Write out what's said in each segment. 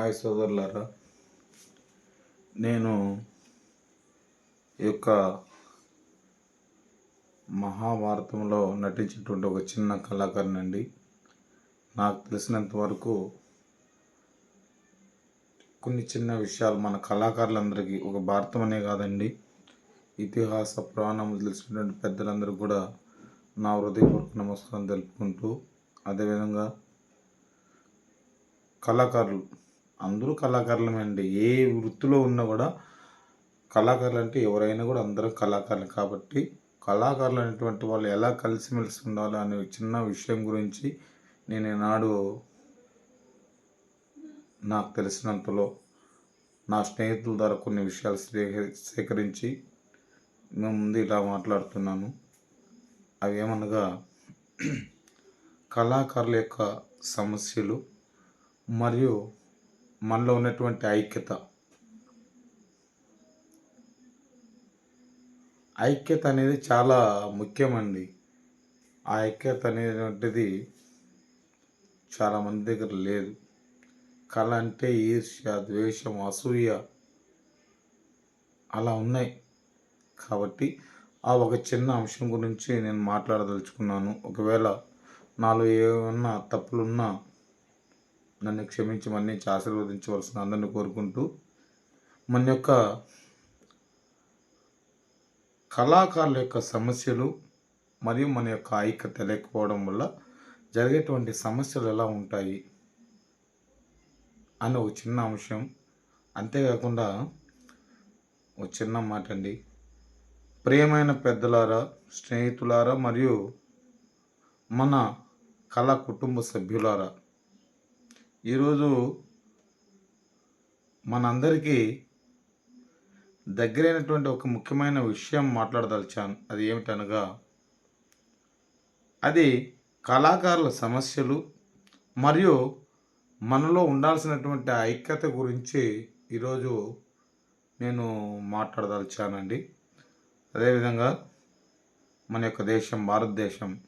Hi సోదరులారా. నేను ఈ యొక్క మహాభారతంలో నటించినటువంటి ఒక చిన్న కళాకారునండి. నాకు తెలిసినంత వరకు కొన్ని చిన్న విషయాలు మన కళాకారులందరికీ ఒక భారతం అనే కాదండి. ఇతిహాస పురాణం తెలిసినటువంటి పెద్దలందరూ కూడా నా హృదయపూర్వక నమస్కారం తెలుపుకుంటూ అదేవిధంగా కళాకారులు అందరూ కళాకారులమే అండి ఏ వృత్తిలో ఉన్నా కూడా కళాకారులు అంటే ఎవరైనా కూడా అందరూ కళాకారులు కాబట్టి కళాకారులు అనేటువంటి వాళ్ళు ఎలా కలిసిమెలిసి ఉండాలి అనే చిన్న విషయం గురించి నేను ఈనాడు నాకు తెలిసినంతలో నా స్నేహితుల ద్వారా కొన్ని విషయాలు సేకరించి మేము ముందు ఇలా మాట్లాడుతున్నాను. అవి ఏమనగా కళాకారుల యొక్క సమస్యలు మరియు మనలో ఉన్నటువంటి ఐక్యత. ఐక్యత అనేది చాలా ముఖ్యమండి. ఆ ఐక్యత అనేటువంటిది చాలా మంది దగ్గర లేదు. కళ అంటే ఈర్ష్య ద్వేషం అసూయ అలా ఉన్నాయి. కాబట్టి ఆ ఒక చిన్న అంశం గురించి నేను మాట్లాడదలుచుకున్నాను. ఒకవేళ నాలో ఏమన్నా తప్పులున్నా నన్ను క్షమించి మన్నించి ఆశీర్వదించవలసిన అందరిని కోరుకుంటూ మన యొక్క కళాకారుల యొక్క సమస్యలు మరియు మన యొక్క ఐక్యత లేకపోవడం వల్ల జరిగేటువంటి సమస్యలు ఎలా ఉంటాయి అని ఒక చిన్న అంశం. అంతేకాకుండా ఒక చిన్న మాట అండి. ప్రియమైన పెద్దలారా స్నేహితులారా మరియు మన కళా కుటుంబ సభ్యులారా ఈరోజు మనందరికీ దగ్గరైనటువంటి ఒక ముఖ్యమైన విషయం మాట్లాడదలిచాను. అది ఏమిటనగా అది కళాకారుల సమస్యలు మరియు మనలో ఉండాల్సినటువంటి ఐక్యత గురించి ఈరోజు నేను మాట్లాడదలిచానండి. అదేవిధంగా మన యొక్క దేశం భారతదేశం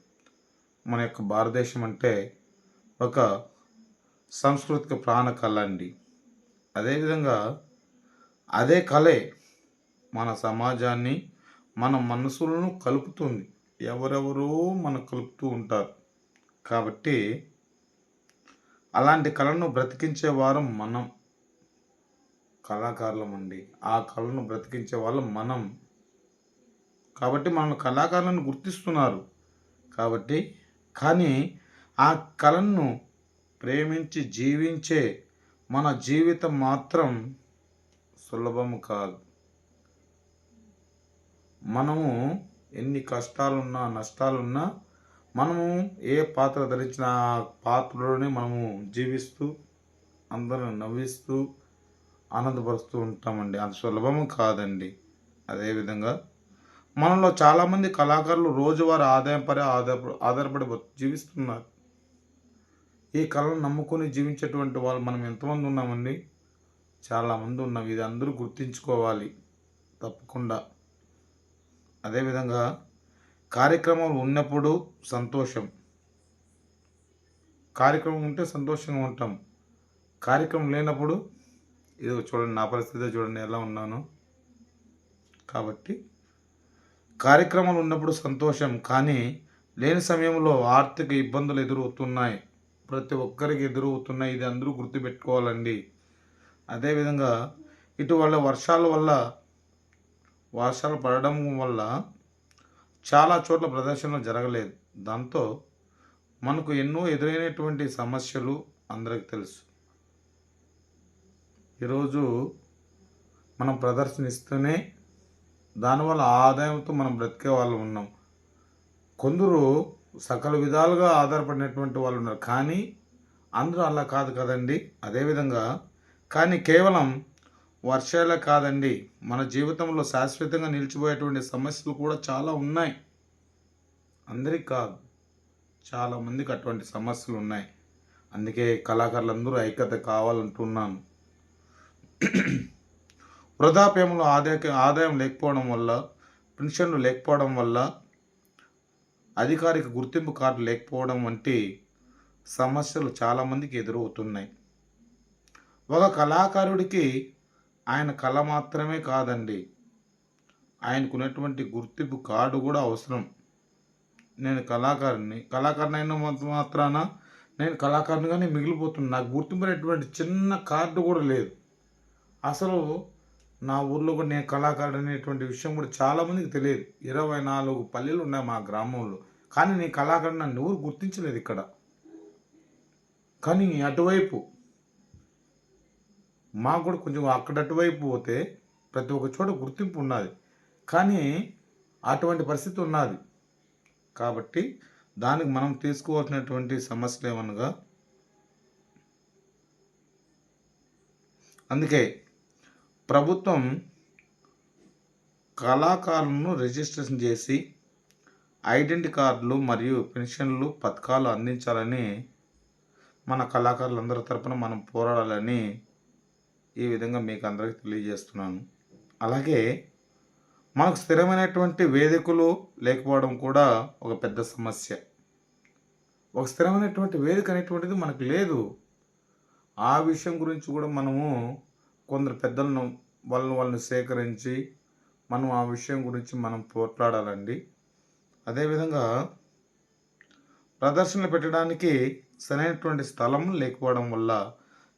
మన యొక్క భారతదేశం అంటే ఒక సాంస్కృతిక ప్రాణ కళ అండి. అదేవిధంగా అదే కళే మన సమాజాన్ని మన మనసులను కలుపుతుంది. ఎవరెవరో మన కలుపుతూ ఉంటారు. కాబట్టి అలాంటి కళను బ్రతికించే వారం మనం. కళాకారులం అండి. ఆ కళను బ్రతికించే వాళ్ళం మనం. కాబట్టి మన కళాకారులను గుర్తిస్తున్నారు. కాబట్టి కానీ ఆ కళను ప్రేమించి జీవించే మన జీవితం మాత్రం సులభం కాదు. మనము ఎన్ని కష్టాలున్నా నష్టాలున్నా మనము ఏ పాత్ర ధరించిన ఆ పాత్రలోనే మనము జీవిస్తూ అందరిని నవ్విస్తూ ఆనందపరుస్తూ ఉంటామండి. అంత సులభము కాదండి. అదేవిధంగా మనలో చాలామంది కళాకారులు రోజువారీ ఆదాయం పరి ఆధార ఆధారపడి జీవిస్తున్నారు. ఈ కళను నమ్ముకొని జీవించేటువంటి వాళ్ళు మనం ఎంతమంది ఉన్నామండి? చాలామంది ఉన్నాం. ఇది అందరూ గుర్తించుకోవాలి. తప్పకుండా. అదేవిధంగా కార్యక్రమాలు ఉన్నప్పుడు సంతోషం. కార్యక్రమం ఉంటే సంతోషంగా ఉంటాం. కార్యక్రమం లేనప్పుడు ఇది చూడండి నా పరిస్థితి చూడండి ఎలా ఉన్నాను? కాబట్టి కార్యక్రమాలు ఉన్నప్పుడు సంతోషం. కానీ లేని సమయంలో ఆర్థిక ఇబ్బందులు ఎదురవుతున్నాయి. ప్రతి ఒక్కరికి ఎదురవుతున్నాయి ఇది అందరూ గుర్తుపెట్టుకోవాలండి. అదేవిధంగా ఇటీవల వర్షాల వల్ల వర్షాలు పడడం వల్ల చాలా చోట్ల ప్రదర్శనలు జరగలేదు. దాంతో మనకు ఎన్నో ఎదురైనటువంటి సమస్యలు అందరికి తెలుసు. ఈరోజు మనం ప్రదర్శనిస్తూనే దానివల్ల ఆదాయంతో మనం బ్రతికే వాళ్ళు ఉన్నాం. కొందరు సకల విధాలుగా ఆధారపడినటువంటి వాళ్ళు ఉన్నారు. కానీ అందరూ అలా కాదు కదండి. అదేవిధంగా కానీ కేవలం వర్షాలే కాదండి. మన జీవితంలో శాశ్వతంగా నిలిచిపోయేటువంటి సమస్యలు కూడా చాలా ఉన్నాయి. అందరికీ కాదు. చాలామందికి అటువంటి సమస్యలు ఉన్నాయి. అందుకే కళాకారులందరూ ఐక్యత కావాలంటున్నాను. వృధాప్యంలో ఆదాయ ఆదాయం లేకపోవడం వల్ల పెన్షన్లు లేకపోవడం వల్ల అధికారిక గుర్తింపు కార్డు లేకపోవడం వంటి సమస్యలు చాలామందికి ఎదురవుతున్నాయి. ఒక కళాకారుడికి ఆయన కళ మాత్రమే కాదండి. ఆయనకున్నటువంటి గుర్తింపు కార్డు కూడా అవసరం. నేను కళాకారుని కళాకారుని అయిన మాత్రాన నేను కళాకారునిగానే మిగిలిపోతున్నాను నాకు గుర్తింపునటువంటి చిన్న కార్డు కూడా లేదు. అసలు నా ఊర్లో కూడా నేను కళాకారుడు అనేటువంటి విషయం కూడా చాలామందికి తెలియదు. ఇరవై నాలుగు పల్లెలు ఉన్నాయి మా గ్రామంలో. కానీ నేను కళాకారుడు నన్ను ఎవరు గుర్తించలేదు ఇక్కడ. కానీ అటువైపు మాకు కూడా కొంచెం అక్కడ అటువైపు పోతే ప్రతి ఒక్క చోట గుర్తింపు ఉన్నది. కానీ అటువంటి పరిస్థితి ఉన్నది. కాబట్టి దానికి మనం తీసుకోవాల్సినటువంటి సమస్యలు ఏమనగా అందుకే ప్రభుత్వం కళాకారులను రిజిస్ట్రేషన్ చేసి ఐడెంటి కార్డులు మరియు పెన్షన్లు పథకాలు అందించాలని మన కళాకారులందరి తరపున మనం పోరాడాలని ఈ విధంగా మీకు అందరికీ తెలియజేస్తున్నాను. అలాగే మనకు స్థిరమైనటువంటి వేదికలు లేకపోవడం కూడా ఒక పెద్ద సమస్య. ఒక స్థిరమైనటువంటి వేదిక అనేటువంటిది మనకు లేదు. ఆ విషయం గురించి కూడా మనము కొందరు పెద్దలను వాళ్ళని వాళ్ళని సేకరించి మనం ఆ విషయం గురించి మనం పోట్లాడాలండి. అదేవిధంగా ప్రదర్శనలు పెట్టడానికి సరైనటువంటి స్థలం లేకపోవడం వల్ల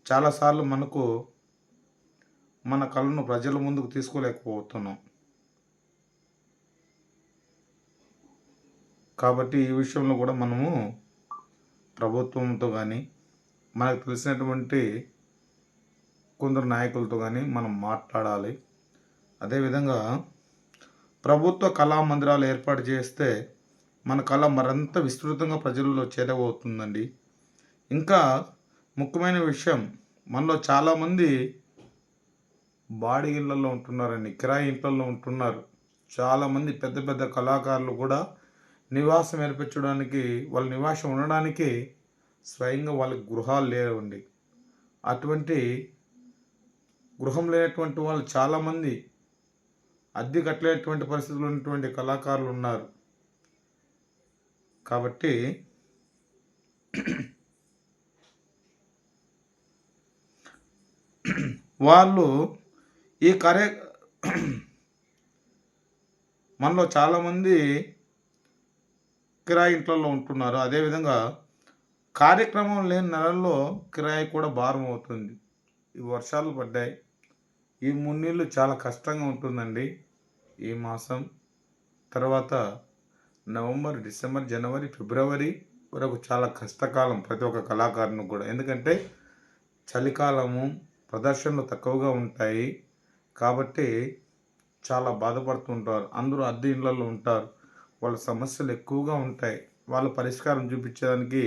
చాలాసార్లు మనకు మన కళను ప్రజల ముందుకు తీసుకోలేకపోతున్నాం. కాబట్టి ఈ విషయంలో కూడా మనము ప్రభుత్వంతో కానీ మనకు తెలిసినటువంటి కొందరు నాయకులతో కానీ మనం మాట్లాడాలి. అదేవిధంగా ప్రభుత్వ కళా మందిరాలు ఏర్పాటు చేస్తే మన కళ మరింత విస్తృతంగా ప్రజల్లో చేరబోతుందండి. ఇంకా ముఖ్యమైన విషయం మనలో చాలామంది బాడీ ఇళ్ళల్లో ఉంటున్నారండి కిరాయి ఇంట్లలో ఉంటున్నారు. చాలామంది పెద్ద పెద్ద కళాకారులు కూడా నివాసం ఏర్పించడానికి వాళ్ళ నివాసం ఉండడానికి స్వయంగా వాళ్ళకి గృహాలు లేవండి. అటువంటి గృహం లేనటువంటి వాళ్ళు చాలామంది అద్దె కట్టలేనటువంటి పరిస్థితులు ఉన్నటువంటి కళాకారులు ఉన్నారు. కాబట్టి వాళ్ళు ఈ కార్య మనలో చాలామంది కిరాయి ఇంట్లలో ఉంటున్నారు. అదేవిధంగా కార్యక్రమం లేని నెలల్లో కిరాయి కూడా భారం అవుతుంది. ఈ వర్షాలు పడ్డాయి. ఈ మున్నీళ్ళు చాలా కష్టంగా ఉంటుందండి. ఈ మాసం తర్వాత నవంబర్ డిసెంబర్ జనవరి ఫిబ్రవరి వరకు చాలా కష్టకాలం ప్రతి ఒక్క కళాకారునికి కూడా. ఎందుకంటే చలికాలము ప్రదర్శనలు తక్కువగా ఉంటాయి కాబట్టి చాలా బాధపడుతుంటారు అందరూ అద్దె ఇళ్ళల్లో ఉంటారు. వాళ్ళ సమస్యలు ఎక్కువగా ఉంటాయి. వాళ్ళ పరిష్కారం చూపించడానికి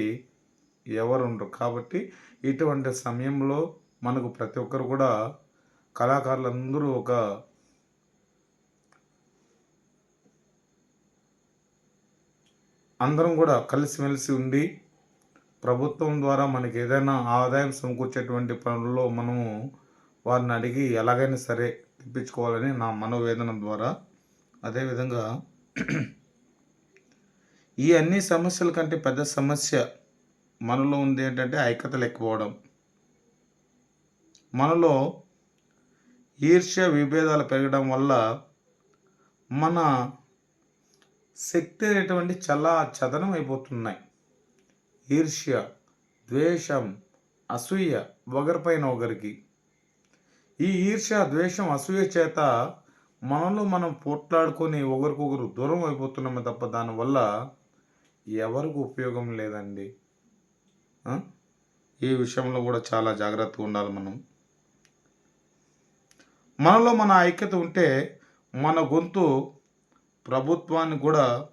ఎవరు ఉండరు. కాబట్టి ఇటువంటి సమయంలో మనకు ప్రతి ఒక్కరు కూడా కళాకారులందరూ ఒక అందరం కూడా కలిసిమెలిసి ఉండి ప్రభుత్వం ద్వారా మనకి ఏదైనా ఆదాయం సమకూర్చేటువంటి పనుల్లో మనము వారిని అడిగి ఎలాగైనా సరే తెప్పించుకోవాలని నా మనోవేదన ద్వారా అదేవిధంగా ఈ అన్ని సమస్యల కంటే పెద్ద సమస్య మనలో ఉంది ఏంటంటే ఐక్యత లేకపోవడం. మనలో ఈర్ష్య విభేదాలు పెరగడం వల్ల మన శక్తి అనేటువంటి చాలా చదనం అయిపోతున్నాయి. ఈర్ష్య ద్వేషం అసూయ ఒకరిపైన ఒకరికి. ఈ ఈర్ష్య ద్వేషం అసూయ చేత మనలో మనం పోట్లాడుకొని ఒకరికొకరు దూరం అయిపోతున్నామే తప్ప దానివల్ల ఎవరికి ఉపయోగం లేదండి. ఈ విషయంలో కూడా చాలా జాగ్రత్తగా ఉండాలి మనం. మనలో మన ఐక్యత ఉంటే మన గొంతు ప్రభుత్వాన్ని కూడా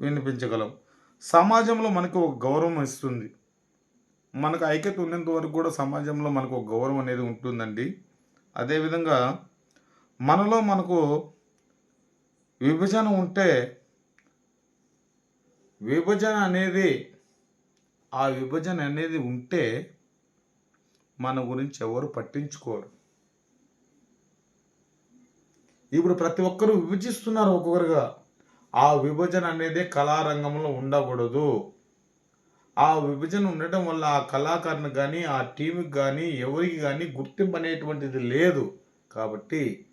వినిపించగలం. సమాజంలో మనకు ఒక గౌరవం ఇస్తుంది. మనకు ఐక్యత ఉన్నంత వరకు కూడా సమాజంలో మనకు ఒక గౌరవం అనేది ఉంటుందండి. అదేవిధంగా మనలో మనకు విభజన ఉంటే విభజన అనేది ఆ విభజన అనేది ఉంటే మన గురించి ఎవరు పట్టించుకోరు. ఇప్పుడు ప్రతి ఒక్కరూ విభజిస్తున్నారు ఒక్కొక్కరుగా. ఆ విభజన అనేది కళారంగంలో ఉండకూడదు. ఆ విభజన ఉండటం వల్ల ఆ కళాకారుని కానీ ఆ టీంకి కానీ ఎవరికి కానీ గుర్తింపు అనేటువంటిది లేదు. కాబట్టి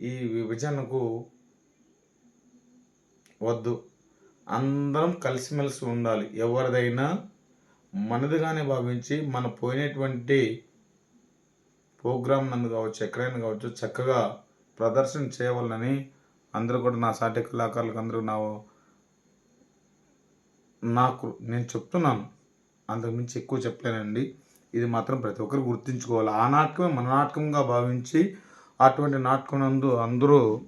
ఈ విభజనకు వద్దు. అందరం కలిసిమెలిసి ఉండాలి. ఎవరిదైనా మనదిగానే భావించి మన పోయినటువంటి ప్రోగ్రామ్ నందు కావచ్చు ఎక్కడైనా కావచ్చు చక్కగా ప్రదర్శన చేయవలనని అందరూ కూడా నా సాటి కళాకారులకు అందరూ నా నాకు నేను చెప్తున్నాను. అంతకుమించి ఎక్కువ చెప్పలేనండి. ఇది మాత్రం ప్రతి ఒక్కరు గుర్తుంచుకోవాలి. ఆ నాటకమే మన నాటకంగా భావించి అటువంటి నాటకం నందు అందరూ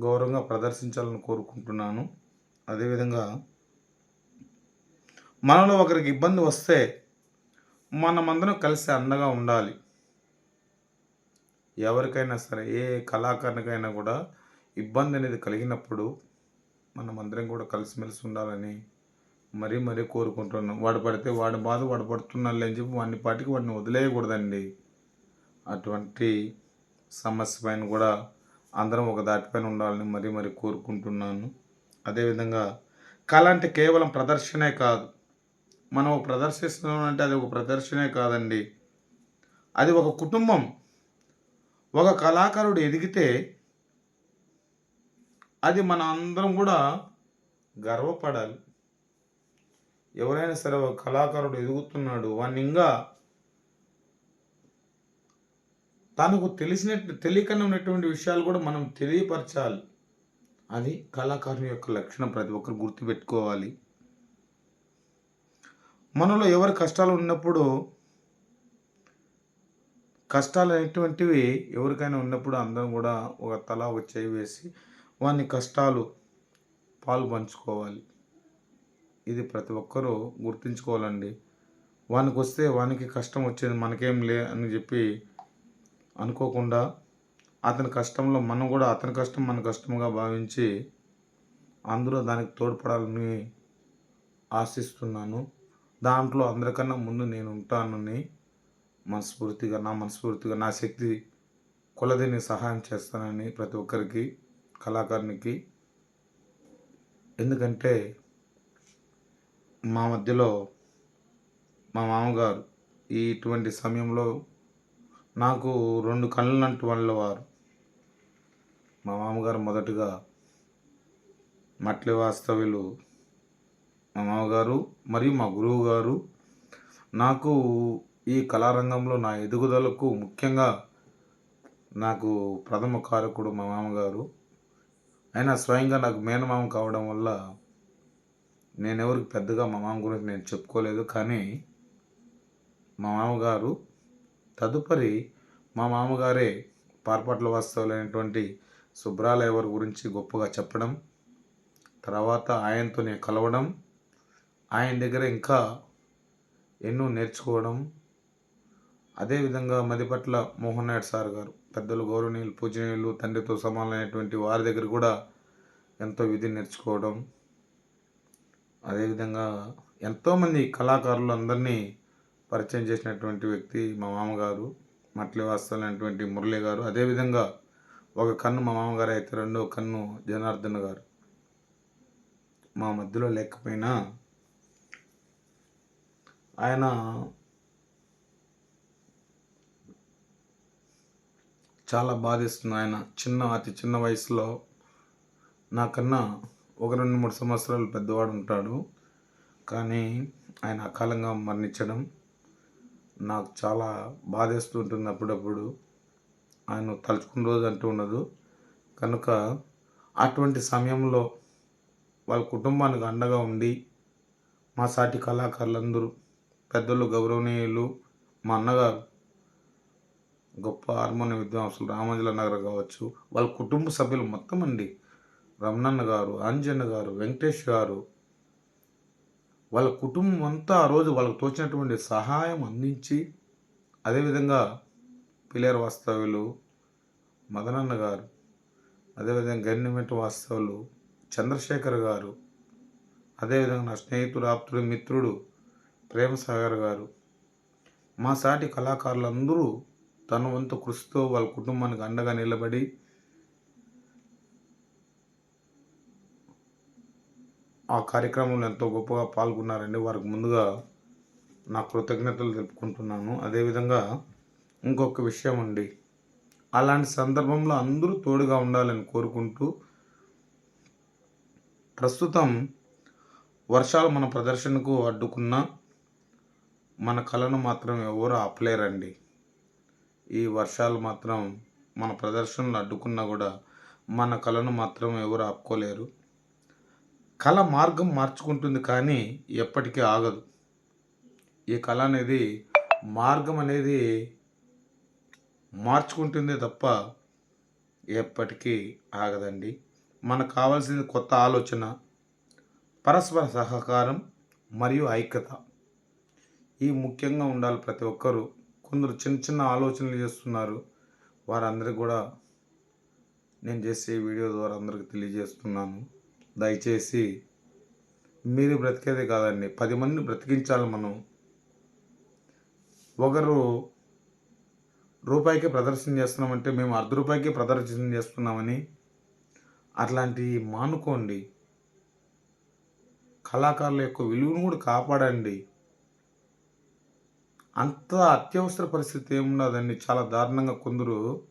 గౌరవంగా ప్రదర్శించాలని కోరుకుంటున్నాను. అదేవిధంగా మనలో ఒకరికి ఇబ్బంది వస్తే మనమందరం కలిసి అండగా ఉండాలి. ఎవరికైనా సరే ఏ కళాకారునికైనా కూడా ఇబ్బంది అనేది కలిగినప్పుడు మనం అందరం కూడా కలిసిమెలిసి ఉండాలని మరీ మరీ కోరుకుంటున్నాం. వాడు పడితే వాడి బాధ వాడు పడుతున్నాడు అని చెప్పి వాడిని పాటికి వాడిని వదిలేయకూడదండి. అటువంటి సమస్య పైన కూడా అందరం ఒక దాటిపైన ఉండాలని మరీ మరీ కోరుకుంటున్నాను. అదేవిధంగా కళ అంటే కేవలం ప్రదర్శనే కాదు. మనం ప్రదర్శిస్తున్నాం అంటే అది ఒక ప్రదర్శనే కాదండి. అది ఒక కుటుంబం. ఒక కళాకారుడు ఎదిగితే అది మన అందరం కూడా గర్వపడాలి. ఎవరైనా సరే ఒక కళాకారుడు ఎదుగుతున్నాడు వాడిని ఇంకా తనకు తెలిసినట్టు తెలియకనే ఉన్నటువంటి విషయాలు కూడా మనం తెలియపరచాలి. అది కళాకారుని యొక్క లక్షణం. ప్రతి ఒక్కరు గుర్తుపెట్టుకోవాలి. మనలో ఎవరి కష్టాలు ఉన్నప్పుడు కష్టాలు అనేటువంటివి ఎవరికైనా ఉన్నప్పుడు అందరం కూడా ఒక తల ఒక చేయి వేసి వాని కష్టాలు పాలు పంచుకోవాలి. ఇది ప్రతి ఒక్కరూ గుర్తుంచుకోవాలండి. వానికి వస్తే వానికి కష్టం వచ్చేది మనకేం లే అని చెప్పి అనుకోకుండా అతని కష్టంలో మనం కూడా అతని కష్టం మన కష్టంగా భావించి అందరూ దానికి తోడ్పడాలని ఆశిస్తున్నాను. దాంట్లో అందరికన్నా ముందు నేను ఉంటానని మనస్ఫూర్తిగా నా మనస్ఫూర్తిగా నా శక్తి కొలదిని సహాయం చేస్తానని ప్రతి ఒక్కరికి కళాకారునికి. ఎందుకంటే మా మధ్యలో మా మామగారు ఈ ఇటువంటి సమయంలో నాకు రెండు కళ్ళంటి వాళ్ళ వారు మా మామగారు మొదటగా మట్లి వాస్తవ్యులు మా మామగారు మరియు మా గురువు గారు నాకు ఈ కళారంగంలో నా ఎదుగుదలకు ముఖ్యంగా నాకు ప్రథమ కారకుడు మా మామగారు. అయినా స్వయంగా నాకు మేనమామ కావడం వల్ల నేను ఎవరికి పెద్దగా మా మామ గురించి నేను చెప్పుకోలేదు. కానీ మా మామగారు తదుపరి మా మామగారే పార్పట్ల వాస్తవులైనటువంటి శుభ్రాలయ వారి గురించి గొప్పగా చెప్పడం తర్వాత ఆయనతో నేను కలవడం ఆయన దగ్గర ఇంకా ఎన్నో నేర్చుకోవడం అదేవిధంగా మదిపట్ల మోహన్ నాయుడు సార్ గారు పెద్దలు గౌరవనీయులు పూజనీయులు తండ్రితో సమానమైనటువంటి వారి దగ్గర కూడా ఎంతో విధి నేర్చుకోవడం అదేవిధంగా ఎంతోమంది కళాకారులు అందరినీ పరిచయం చేసినటువంటి వ్యక్తి మా మామగారు మట్లి వాస్తవైనటువంటి మురళి గారు అదేవిధంగా ఒక కన్ను మా మామగారు అయితే రెండో కన్ను జనార్దన్ గారు. మా మధ్యలో లేకపోయినా ఆయన చాలా బాధిస్తుంది ఆయన. చిన్న అతి చిన్న వయసులో నాకన్నా ఒక రెండు మూడు సంవత్సరాలు పెద్దవాడు ఉంటాడు. కానీ ఆయన అకాలంగా మరణించడం నాకు చాలా బాధేస్తూ ఉంటుంది అప్పుడప్పుడు. ఆయన తలుచుకున్న రోజు అంటూ ఉండదు. కనుక అటువంటి సమయంలో వాళ్ళ కుటుంబానికి అండగా ఉండి మా సాటి కళాకారులందరూ పెద్దలు గౌరవనీయులు మా అన్నగారు గొప్ప హార్మోనియం విద్వాంసులు రామంజల నగర్ కావచ్చు వాళ్ళ కుటుంబ సభ్యులు మొత్తం అండి. రమణన్న గారు అంజన్న గారు వెంకటేష్ గారు. వాళ్ళ కుటుంబం అంతా ఆ రోజు వాళ్ళకు తోచినటువంటి సహాయం అందించి అదేవిధంగా పిలేరు వాస్తవ్యులు మదనన్న గారు అదేవిధంగా గవర్నమెంట్ వాస్తవులు చంద్రశేఖర్ గారు అదేవిధంగా నా స్నేహితుడు ఆప్తుడు మిత్రుడు ప్రేమసాగర్ గారు. మా సాటి కళాకారులందరూ తన వంతు కృషితో వాళ్ళ కుటుంబానికి అండగా నిలబడి ఆ కార్యక్రమంలో ఎంతో గొప్పగా పాల్గొన్నారండి వారికి ముందుగా నా కృతజ్ఞతలు తెలుపుకుంటున్నాను. అదేవిధంగా ఇంకొక విషయం అండి. అలాంటి సందర్భంలో అందరూ తోడుగా ఉండాలని కోరుకుంటూ ప్రస్తుతం వర్షాలు మన ప్రదర్శనకు అడ్డుకున్న మన కళను మాత్రం ఎవరు ఆపలేరండి. ఈ వర్షాలు మాత్రం మన ప్రదర్శనలు అడ్డుకున్నా కూడా మన కళను మాత్రం ఎవరు ఆపుకోలేరు. కళ మార్గం మార్చుకుంటుంది కానీ ఎప్పటికీ ఆగదు. ఈ కళ అనేది మార్గం అనేది మార్చుకుంటుంది తప్ప ఎప్పటికీ ఆగదండి. మనకు కావాల్సింది కొత్త ఆలోచన పరస్పర సహకారం మరియు ఐక్యత. ఈ ముఖ్యంగా ఉండాలి ప్రతి ఒక్కరూ. కొందరు చిన్న చిన్న ఆలోచనలు చేస్తున్నారు. వారందరికీ కూడా నేను చేసే వీడియో ద్వారా అందరికీ తెలియజేస్తున్నాను. దయచేసి మీరు బ్రతికేదే కాదండి పది మందిని బ్రతికించాలి మనం. ఒకరు రూపాయికి ప్రదర్శన చేస్తున్నామంటే మేము అర్ధ రూపాయికి ప్రదర్శన చేస్తున్నామని అట్లాంటి మానుకోండి. కళాకారుల యొక్క విలువను కూడా కాపాడండి. అంత అత్యవసర పరిస్థితి ఏమున్నదండి చాలా దారుణంగా కొందరు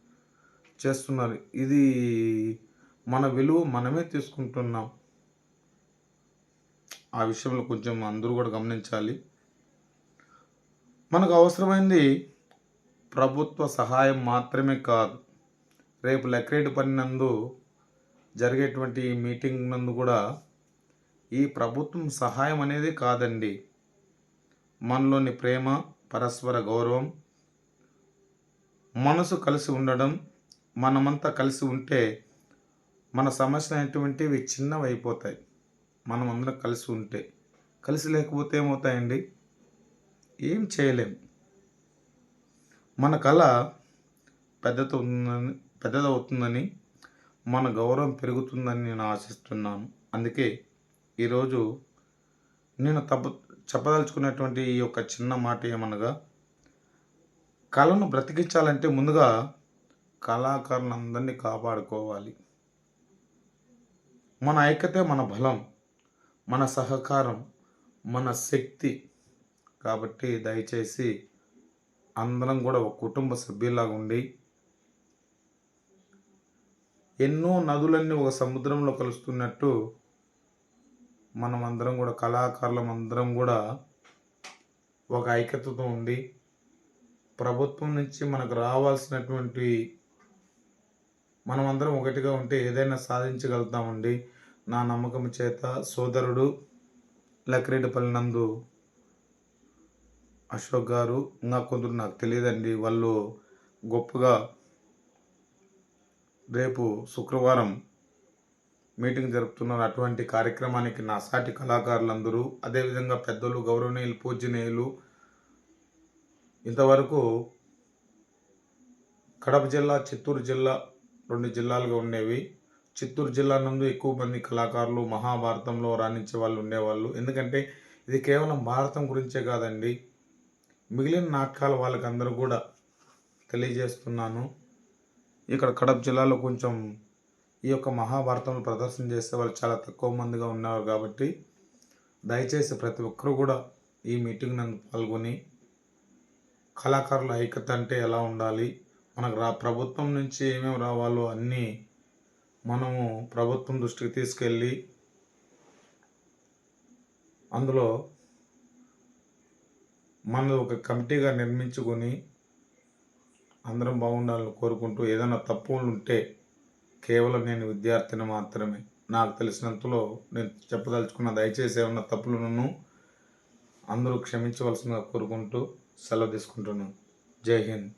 చేస్తున్నారు. ఇది మన విలువ మనమే తీసుకుంటున్నాం. ఆ విషయంలో కొంచెం అందరూ కూడా గమనించాలి. మనకు అవసరమైంది ప్రభుత్వ సహాయం మాత్రమే కాదు. రేపు లెక్రేట్ నందు జరిగేటువంటి మీటింగ్ నందు కూడా ఈ ప్రభుత్వం సహాయం అనేది కాదండి. మనలోని ప్రేమ పరస్పర గౌరవం మనసు కలిసి ఉండడం మనమంతా కలిసి ఉంటే మన సమస్యలు అనేటువంటివి చిన్నవి అయిపోతాయి మనం అందరం కలిసి ఉంటే. కలిసి లేకపోతే ఏమవుతాయండి? ఏం చేయలేం. మన కళ పెద్దదవుతుందని పెద్దదవుతుందని మన గౌరవం పెరుగుతుందని నేను ఆశిస్తున్నాను. అందుకే ఈరోజు నేను తప్ప చెప్పదలుచుకున్నటువంటి ఈ యొక్క చిన్న మాట ఏమనగా కళను బ్రతికించాలంటే ముందుగా కళాకారులందరినీ కాపాడుకోవాలి. మన ఐక్యతే మన బలం మన సహకారం మన శక్తి. కాబట్టి దయచేసి అందరం కూడా ఒక కుటుంబ సభ్యులాగా ఉండి ఎన్నో నదులన్నీ ఒక సముద్రంలో కలుస్తున్నట్టు మనం అందరం కూడా కళాకారులం అందరం కూడా ఒక ఐక్యతతో ఉండి ప్రభుత్వం నుంచి మనకు రావాల్సినటువంటి మనమందరం ఒకటిగా ఉంటే ఏదైనా సాధించగలుగుతామండి. నా నమ్మకం చేత సోదరుడు లక్రేటిపల్లి నందు అశోక్ గారు ఇంకా కొందరు నాకు తెలియదండి. వాళ్ళు గొప్పగా రేపు శుక్రవారం మీటింగ్ జరుపుతున్నారు. అటువంటి కార్యక్రమానికి నా సాటి కళాకారులందరూ అదేవిధంగా పెద్దలు గౌరవనీయులు పూజనీయులు ఇంతవరకు కడప జిల్లా చిత్తూరు జిల్లా రెండు జిల్లాలుగా ఉండేవి. చిత్తూరు జిల్లా నందు ఎక్కువ మంది కళాకారులు మహాభారతంలో రాణించే వాళ్ళు ఉండేవాళ్ళు. ఎందుకంటే ఇది కేవలం భారతం గురించే కాదండి. మిగిలిన నాటకాల వాళ్ళకందరూ కూడా తెలియజేస్తున్నాను. ఇక్కడ కడప జిల్లాలో కొంచెం ఈ యొక్క మహాభారతంలో ప్రదర్శన చేసే వాళ్ళు చాలా తక్కువ మందిగా ఉన్నారు కాబట్టి దయచేసి ప్రతి ఒక్కరూ కూడా ఈ మీటింగ్ నందు పాల్గొని కళాకారుల ఐక్యత అంటే ఎలా ఉండాలి? మనకు రా ప్రభుత్వం నుంచి ఏమేమి రావాలో అన్నీ మనము ప్రభుత్వం దృష్టికి తీసుకెళ్ళి అందులో మనది ఒక కమిటీగా నిర్మించుకొని అందరం బాగుండాలని కోరుకుంటూ ఏదైనా తప్పులు ఉంటే కేవలం నేను విద్యార్థిని మాత్రమే. నాకు తెలిసినంతలో నేను చెప్పదలుచుకున్న దయచేసి ఏమన్నా తప్పులను అందరూ క్షమించవలసిందిగా కోరుకుంటూ సెలవు తీసుకుంటున్నాను. జై హింద్.